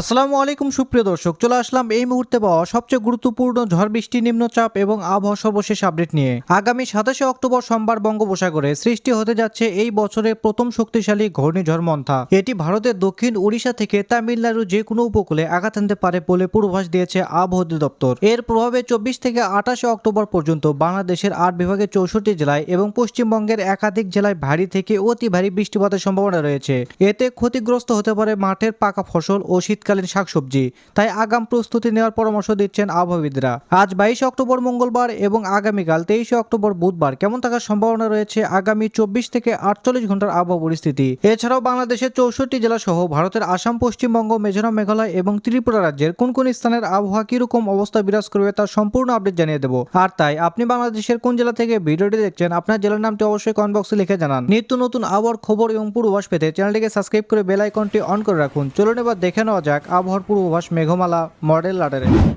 আসসালামু আলাইকুম, সুপ্রিয় দর্শক। চলে আসলাম এই মুহূর্তে পাওয়া সবচেয়ে গুরুত্বপূর্ণ ঝড় বৃষ্টি নিম্নচাপ এবং আবহাওয়া সর্বশেষ আপডেট নিয়ে। আগামী সাতাশে অক্টোবর সোমবার বঙ্গোপসাগরে সৃষ্টি হতে যাচ্ছে এই বছরের প্রথম শক্তিশালী ঘূর্ণিঝড় মন্থা। এটি ভারতের দক্ষিণ ওড়িশা থেকে তামিলনাড়ু যে কোনো উপকূলে আঘাত আনতে পারে বলে পূর্বাভাস দিয়েছে আবহাওয়া অধিদপ্তর। এর প্রভাবে চব্বিশ থেকে আঠাশে অক্টোবর পর্যন্ত বাংলাদেশের আট বিভাগের চৌষট্টি জেলায় এবং পশ্চিমবঙ্গের একাধিক জেলায় ভারী থেকে অতি ভারী বৃষ্টিপাতের সম্ভাবনা রয়েছে। এতে ক্ষতিগ্রস্ত হতে পারে মাঠের পাকা ফসল ও শীতকালীন শাকসবজি। তাই আগাম প্রস্তুতি নেওয়ার পরামর্শ দিচ্ছেন আবহাওয়িদরা আজ বাইশে অক্টোবর মঙ্গলবার এবং আগামীকাল তেইশে অক্টোবর বুধবার কেমন থাকার সম্ভাবনা রয়েছে আগামী চব্বিশ থেকে আটচল্লিশ ঘণ্টার আবহাওয়া পরিস্থিতি। এছাড়াও বাংলাদেশের চৌষট্টি জেলা সহ ভারতের আসাম, পশ্চিমবঙ্গ, মিজোরাম, মেঘালয় এবং ত্রিপুরা রাজ্যের কোন কোন স্থানের আবহাওয়া কীরকম অবস্থা বিরাজ করবে তার সম্পূর্ণ আপডেট জানিয়ে দেবো। আর তাই আপনি বাংলাদেশের কোন জেলা থেকে ভিডিওটি দেখছেন আপনার জেলার নামটি অবশ্যই কমেন্ট বক্সে লিখে জানান। নিত্য নতুন আবহাওয়ার খবর এবং পূর্বাভাস পেতে চ্যানেলটিকে সাবস্ক্রাইব করে বেল আইকনটি অন করে রাখুন। চলুন এবার দেখে নেওয়া যাক আবহাওয়ার পূর্বাভাস মেঘমালা মডেল লাটারে